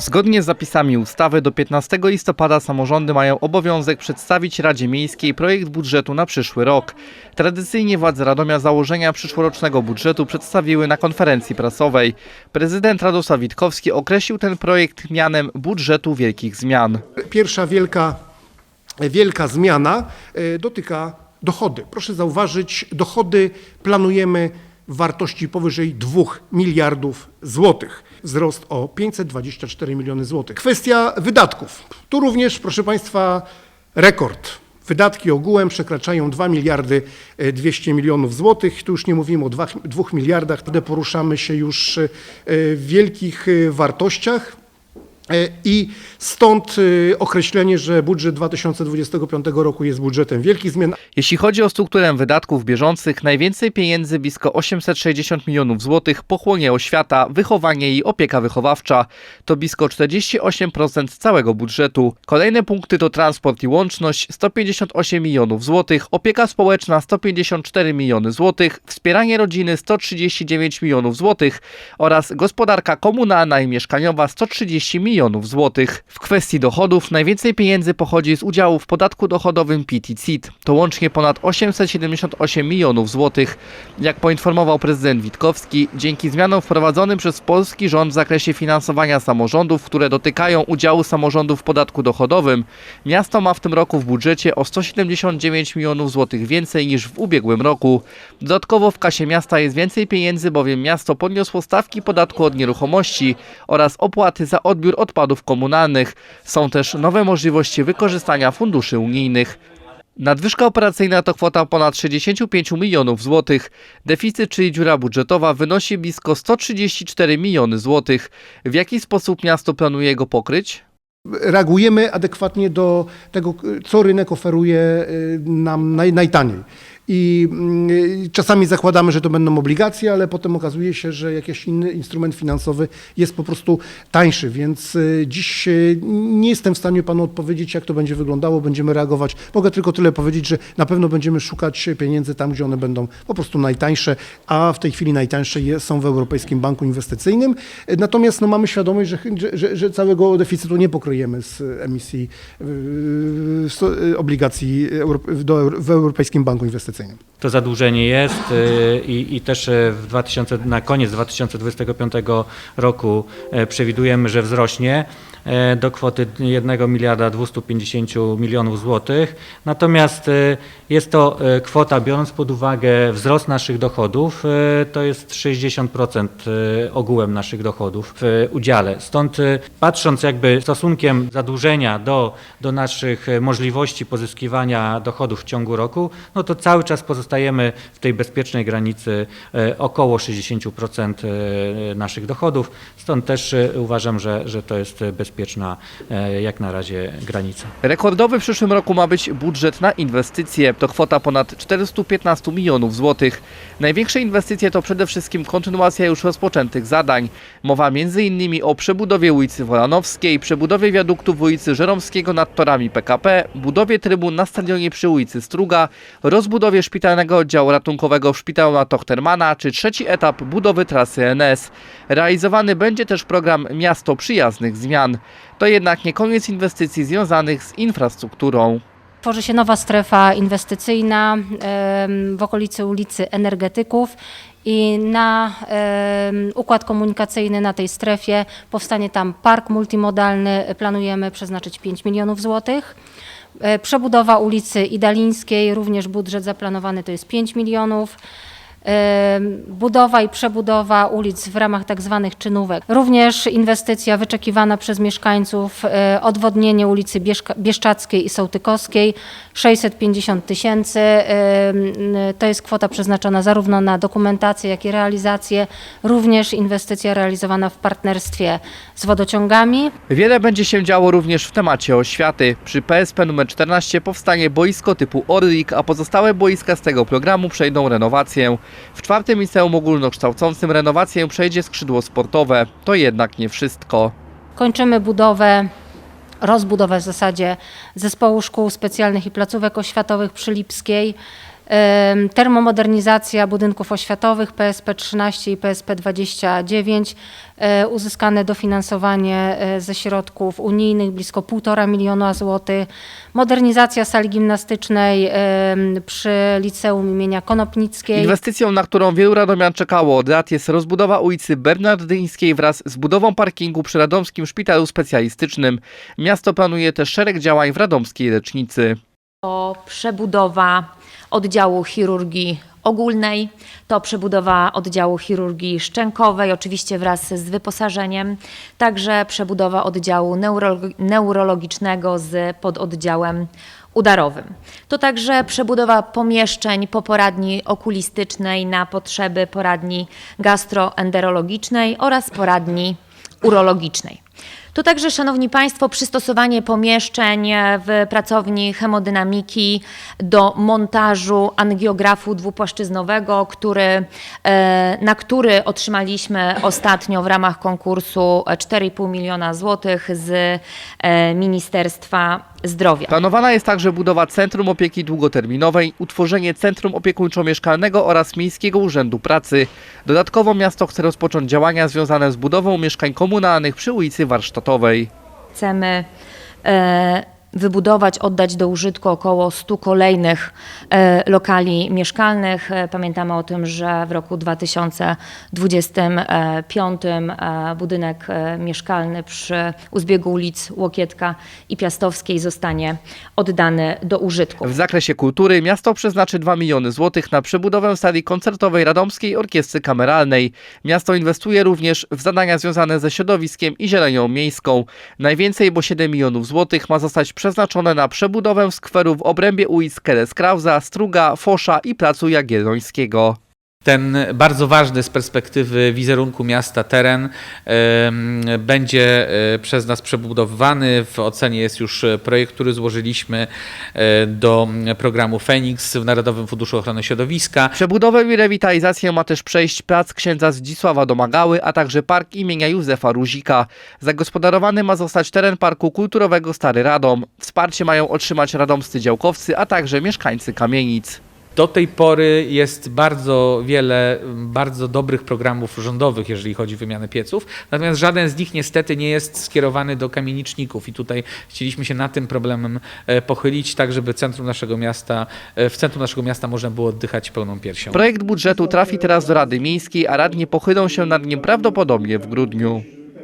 Zgodnie z zapisami ustawy do 15 listopada samorządy mają obowiązek przedstawić Radzie Miejskiej projekt budżetu na przyszły rok. Tradycyjnie władze Radomia założenia przyszłorocznego budżetu przedstawiły na konferencji prasowej. Prezydent Radosław Witkowski określił ten projekt mianem budżetu wielkich zmian. Pierwsza wielka, wielka zmiana e, dotyka dochody. Proszę zauważyć, dochody planujemy w wartości powyżej 2 miliardów złotych. Wzrost o 524 miliony złotych. Kwestia wydatków. Tu również, proszę Państwa, rekord. Wydatki ogółem przekraczają 2 miliardy e, 200 milionów złotych. Tu już nie mówimy o 2, 2 miliardach, wtedy poruszamy się już e, w wielkich e, wartościach. E, I stąd e, określenie, że budżet 2025 roku jest budżetem wielkich zmian. Jeśli chodzi o strukturę wydatków bieżących, najwięcej pieniędzy, blisko 860 milionów złotych, pochłonie oświata, wychowanie i opieka wychowawcza. To blisko 48% całego budżetu. Kolejne punkty to transport i łączność 158 milionów złotych, opieka społeczna 154 miliony złotych, wspieranie rodziny 139 milionów złotych oraz gospodarka komunalna i mieszkaniowa 130 milionów złotych. W kwestii dochodów najwięcej pieniędzy pochodzi z udziału w podatku dochodowym PIT i CIT. To łącznie ponad 878 milionów złotych. Jak poinformował prezydent Witkowski, dzięki zmianom wprowadzonym przez polski rząd w zakresie finansowania samorządów, które dotykają udziału samorządów w podatku dochodowym, miasto ma w tym roku w budżecie o 179 milionów złotych więcej niż w ubiegłym roku. Dodatkowo w kasie miasta jest więcej pieniędzy, bowiem miasto podniosło stawki podatku od nieruchomości oraz opłaty za odbiór odpadów komunalnych. Są też nowe możliwości wykorzystania funduszy unijnych. Nadwyżka operacyjna to kwota ponad 65 milionów złotych. Deficyt, czyli dziura budżetowa, wynosi blisko 134 miliony złotych. W jaki sposób miasto planuje go pokryć? Reagujemy adekwatnie do tego, co rynek oferuje y, nam naj, najtaniej. I mm, czasami zakładamy, że to będą obligacje, ale potem okazuje się, że jakiś inny instrument finansowy jest po prostu tańszy, więc y, dziś y, nie jestem w stanie panu odpowiedzieć, jak to będzie wyglądało, będziemy reagować. Mogę tylko tyle powiedzieć, że na pewno będziemy szukać pieniędzy tam, gdzie one będą po prostu najtańsze, a w tej chwili najtańsze są w Europejskim Banku Inwestycyjnym. Natomiast no, mamy świadomość, że, że- że, całego deficytu nie pokryjemy z emisji y, y, obligacji w Europejskim Banku Inwestycyjnym. To zadłużenie jest y, i, i też y, w 2000, na koniec 2025 roku e, przewidujemy, że wzrośnie do kwoty 1 miliarda 250 milionów złotych. Natomiast y, jest to e, kwota, biorąc pod uwagę wzrost naszych dochodów, e, to jest 60% e, ogółem naszych dochodów w udziale. Stąd e, patrząc jakby stosunkiem zadłużenia do, do naszych e, możliwości pozyskiwania dochodów w ciągu roku, no to cały czas pozostajemy w tej bezpiecznej granicy e, około 60% e, naszych dochodów. Stąd też e, uważam, że, że to jest e, bezpieczna e, jak na razie granica. Rekordowy w przyszłym roku ma być budżet na inwestycje. To kwota ponad 415 milionów złotych. Największe inwestycje to przede wszystkim kontynuacja już rozpoczętych zadań. Mowa m.in. o przebudowie ulicy Wolanowskiej, przebudowie wiaduktu w ulicy Żeromskiego nad torami PKP, budowie trybun na stadionie przy ulicy Struga, rozbudowie szpitalnego oddziału ratunkowego w szpitalu na Tochtermana, czy trzeci etap budowy trasy NS. Realizowany będzie też program Miasto Przyjaznych Zmian. To jednak nie koniec inwestycji związanych z infrastrukturą. Tworzy się nowa strefa inwestycyjna w okolicy ulicy Energetyków i na układ komunikacyjny na tej strefie powstanie tam park multimodalny. Planujemy przeznaczyć 5 milionów złotych. E, Przebudowa ulicy Idalińskiej, również budżet zaplanowany to jest 5 milionów. Budowa i przebudowa ulic w ramach tak zwanych czynówek. Również inwestycja wyczekiwana przez mieszkańców, e, odwodnienie ulicy Bieszczackiej i Sołtykowskiej, 650 tysięcy. Em, To jest kwota przeznaczona zarówno na dokumentację, jak i realizację. Również inwestycja realizowana w partnerstwie z wodociągami. Wiele będzie się działo również w temacie oświaty. Przy PSP nr 14 powstanie boisko typu Orlik, a pozostałe boiska z tego programu przejdą renowację. W czwartym liceum ogólnokształcącym renowację przejdzie skrzydło sportowe. To jednak nie wszystko. Kończymy budowę, rozbudowę w zasadzie zespołu szkół specjalnych i placówek oświatowych przy Lipskiej. Termomodernizacja budynków oświatowych PSP 13 i PSP 29, e, uzyskane dofinansowanie e, ze środków unijnych blisko 1,5 miliona złotych. Modernizacja sali gimnastycznej przy Liceum imienia Konopnickiej. Inwestycją, na którą wielu radomian czekało od lat jest rozbudowa ulicy Bernardyńskiej wraz z budową parkingu przy Radomskim Szpitalu Specjalistycznym. Miasto planuje też szereg działań w radomskiej lecznicy. To przebudowa oddziału chirurgii ogólnej, to przebudowa oddziału chirurgii szczękowej, oczywiście wraz z wyposażeniem, także przebudowa oddziału neurolo- neurologicznego z pododdziałem udarowym. To także przebudowa pomieszczeń po poradni okulistycznej na potrzeby poradni gastroenterologicznej oraz poradni urologicznej. To także, Szanowni Państwo, przystosowanie pomieszczeń w pracowni hemodynamiki do montażu angiografu dwupłaszczyznowego, który, e, na który otrzymaliśmy ostatnio w ramach konkursu 4,5 miliona złotych z e, Ministerstwa Zdrowia. Planowana jest także budowa Centrum Opieki Długoterminowej, utworzenie Centrum Opiekuńczo-Mieszkalnego oraz Miejskiego Urzędu Pracy. Dodatkowo miasto chce rozpocząć działania związane z budową mieszkań komunalnych przy ulicy Warsztatowej. Chcemy e, wybudować, oddać do użytku około 100 kolejnych e, lokali mieszkalnych. E, Pamiętamy o tym, że w roku 2025 e, budynek mieszkalny przy u zbiegu ulic Łokietka i Piastowskiej zostanie oddany do użytku. W zakresie kultury miasto przeznaczy 2 miliony złotych na przebudowę sali koncertowej Radomskiej Orkiestry Kameralnej. Miasto inwestuje również w zadania związane ze środowiskiem i zielenią miejską. Najwięcej, bo 7 milionów złotych ma zostać przeznaczone na przebudowę skweru w obrębie ulic Keles Krauza, Struga, Fosza i Placu Jagiellońskiego. Ten bardzo ważny z perspektywy wizerunku miasta teren będzie e, przez nas przebudowywany. W ocenie jest już projekt, który złożyliśmy e, do programu Feniks w Narodowym Funduszu Ochrony Środowiska. Przebudowę i rewitalizację ma też przejść plac księdza Zdzisława Domagały, a także park imienia Józefa Ruzika. Zagospodarowany ma zostać teren Parku Kulturowego Stary Radom. Wsparcie mają otrzymać radomscy działkowcy, a także mieszkańcy kamienic. Do tej pory jest bardzo wiele bardzo dobrych programów rządowych, jeżeli chodzi o wymianę pieców, natomiast żaden z nich niestety nie jest skierowany do kamieniczników i tutaj chcieliśmy się nad tym problemem e, pochylić, tak żeby centrum naszego miasta, e, w centrum naszego miasta można było oddychać pełną piersią. Projekt budżetu trafi teraz do Rady Miejskiej, a radni pochylą się nad nim prawdopodobnie w grudniu.